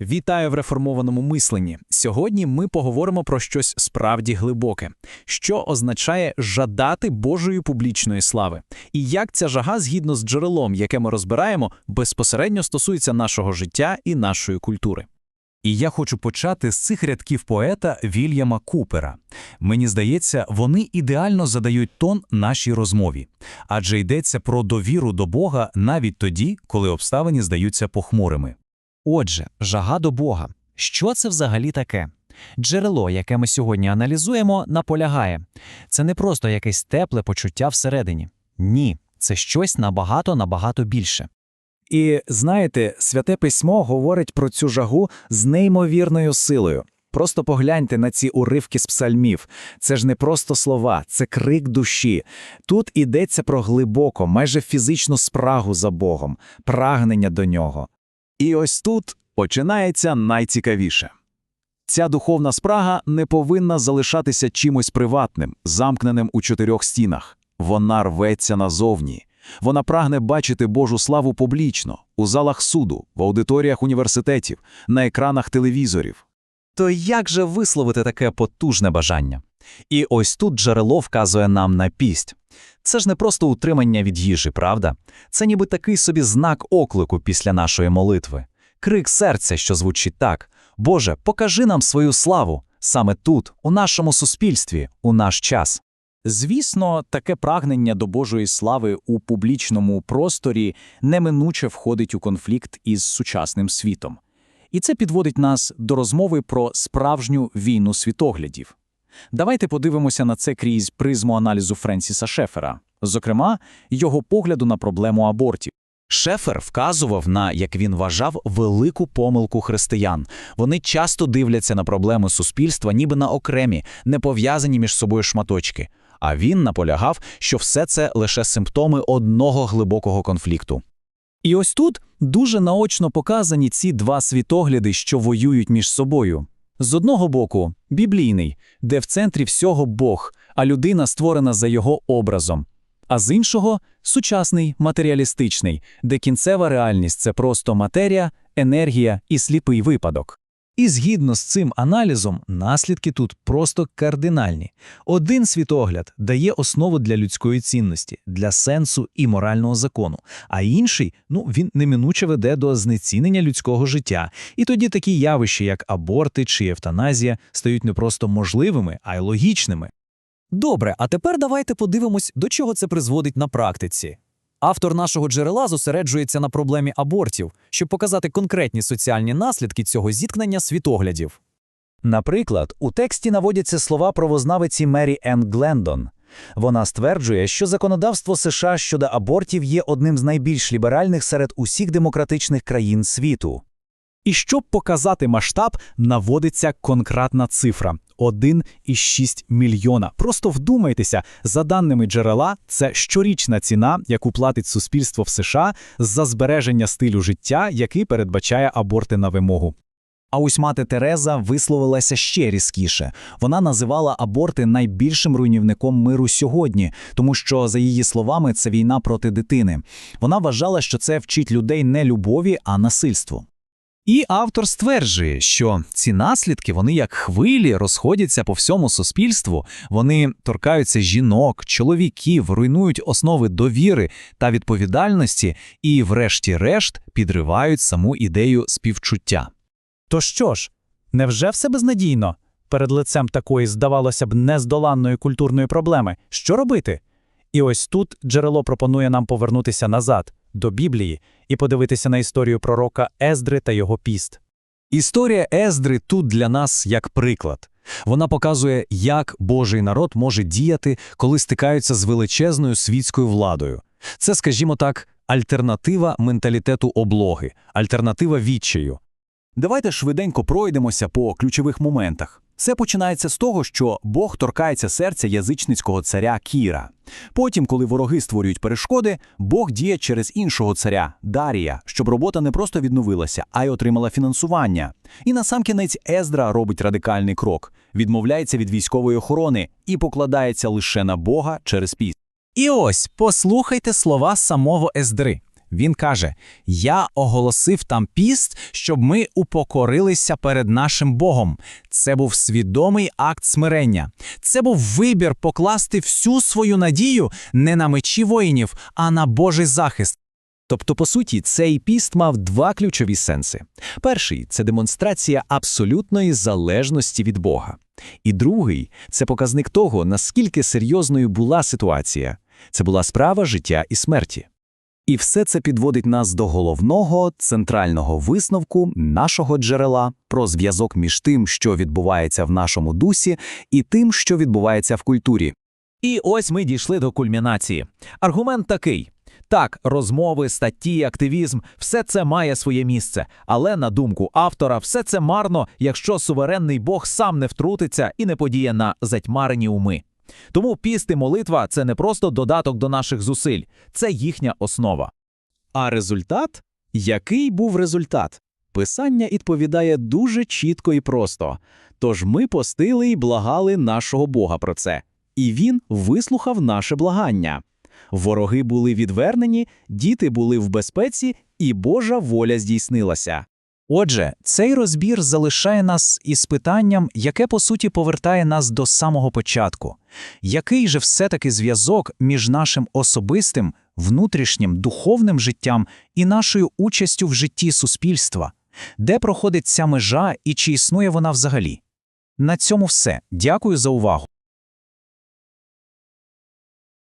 Вітаю в реформованому мисленні. Сьогодні ми поговоримо про щось справді глибоке, що означає жадати Божої публічної слави, і як ця жага, згідно з джерелом, яке ми розбираємо, безпосередньо стосується нашого життя і нашої культури. І я хочу почати з цих рядків поета Вільяма Купера. Мені здається, вони ідеально задають тон нашій розмові, адже йдеться про довіру до Бога навіть тоді, коли обставини здаються похмурими. Отже, жага до Бога. Що це взагалі таке? Джерело, яке ми сьогодні аналізуємо, наполягає. Це не просто якесь тепле почуття всередині. Ні, це щось набагато-набагато більше. І знаєте, святе письмо говорить про цю жагу з неймовірною силою. Просто погляньте на ці уривки з псальмів. Це ж не просто слова, це крик душі. Тут йдеться про глибоко, майже фізичну спрагу за Богом, прагнення до нього. І ось тут починається найцікавіше. Ця духовна спрага не повинна залишатися чимось приватним, замкненим у чотирьох стінах. Вона рветься назовні. Вона прагне бачити Божу славу публічно, у залах суду, в аудиторіях університетів, на екранах телевізорів. То як же висловити таке потужне бажання? І ось тут джерело вказує нам на пість. Це ж не просто утримання від їжі, правда? Це ніби такий собі знак оклику після нашої молитви. Крик серця, що звучить так: Боже, покажи нам свою славу саме тут, у нашому суспільстві, у наш час. Звісно, таке прагнення до Божої слави у публічному просторі неминуче входить у конфлікт із сучасним світом. І це підводить нас до розмови про справжню війну світоглядів. Давайте подивимося на це крізь призму аналізу Френсіса Шефера, зокрема, його погляду на проблему абортів. Шефер вказував на, як він вважав, велику помилку християн. Вони часто дивляться на проблеми суспільства, ніби на окремі, не пов'язані між собою шматочки. А він наполягав, що все це лише симптоми одного глибокого конфлікту. І ось тут дуже наочно показані ці два світогляди, що воюють між собою. З одного боку, біблійний, де в центрі всього Бог, а людина створена за його образом. А з іншого сучасний, матеріалістичний, де кінцева реальність це просто матерія, енергія і сліпий випадок. І згідно з цим аналізом, наслідки тут просто кардинальні. Один світогляд дає основу для людської цінності, для сенсу і морального закону, а інший, ну, він неминуче веде до знецінення людського життя. І тоді такі явища, як аборти чи евтаназія, стають не просто можливими, а й логічними. Добре, а тепер давайте подивимось, до чого це призводить на практиці. Автор нашого джерела зосереджується на проблемі абортів, щоб показати конкретні соціальні наслідки цього зіткнення світоглядів. Наприклад, у тексті наводяться слова правознавиці Мері Енн Глендон. Вона стверджує, що законодавство США щодо абортів є одним з найбільш ліберальних серед усіх демократичних країн світу. І щоб показати масштаб, наводиться конкретна цифра 1,6 мільйона. Просто вдумайтеся, за даними джерела, це щорічна ціна, яку платить суспільство в США за збереження стилю життя, який передбачає аборти на вимогу. А ось мати Тереза висловилася ще різкіше. Вона називала аборти найбільшим руйнівником миру сьогодні, тому що, за її словами, це війна проти дитини. Вона вважала, що це вчить людей не любові, а насильству. І автор стверджує, що ці наслідки вони як хвилі розходяться по всьому суспільству, вони торкаються жінок, чоловіків, руйнують основи довіри та відповідальності і, врешті-решт, підривають саму ідею співчуття. То що ж, невже все безнадійно? Перед лицем такої, здавалося б, нездоланної культурної проблеми. Що робити? І ось тут джерело пропонує нам повернутися назад, до Біблії, і подивитися на історію пророка Ездри та його піст. Історія Ездри тут для нас як приклад. Вона показує, як Божий народ може діяти, коли стикаються з величезною світською владою. Це, скажімо так, альтернатива менталітету облоги, альтернатива відчаю. Давайте швиденько пройдемося по ключових моментах. Це починається з того, що Бог торкається серця язичницького царя Кіра. Потім, коли вороги створюють перешкоди, Бог діє через іншого царя Дарія, щоб робота не просто відновилася, а й отримала фінансування. І насамкінець Ездра робить радикальний крок, відмовляється від військової охорони і покладається лише на Бога через піст. І ось послухайте слова самого Ездри. Він каже: Я оголосив там піст, щоб ми упокорилися перед нашим Богом. Це був свідомий акт смирення. Це був вибір покласти всю свою надію не на мечі воїнів, а на Божий захист. Тобто, по суті, цей піст мав два ключові сенси. Перший це демонстрація абсолютної залежності від Бога. І другий це показник того, наскільки серйозною була ситуація. Це була справа життя і смерті. І все це підводить нас до головного центрального висновку нашого джерела про зв'язок між тим, що відбувається в нашому дусі, і тим, що відбувається в культурі. І ось ми дійшли до кульмінації. Аргумент такий. Так, розмови, статті, активізм все це має своє місце, але на думку автора, все це марно, якщо суверенний Бог сам не втрутиться і не подіє на затьмарені уми. Тому піст і молитва це не просто додаток до наших зусиль, це їхня основа. А результат? Який був результат? Писання відповідає дуже чітко і просто. Тож ми постили і благали нашого Бога про це. І він вислухав наше благання. Вороги були відвернені, діти були в безпеці, і Божа воля здійснилася. Отже, цей розбір залишає нас із питанням, яке по суті повертає нас до самого початку. Який же все-таки зв'язок між нашим особистим, внутрішнім духовним життям і нашою участю в житті суспільства? Де проходить ця межа і чи існує вона взагалі? На цьому все. Дякую за увагу.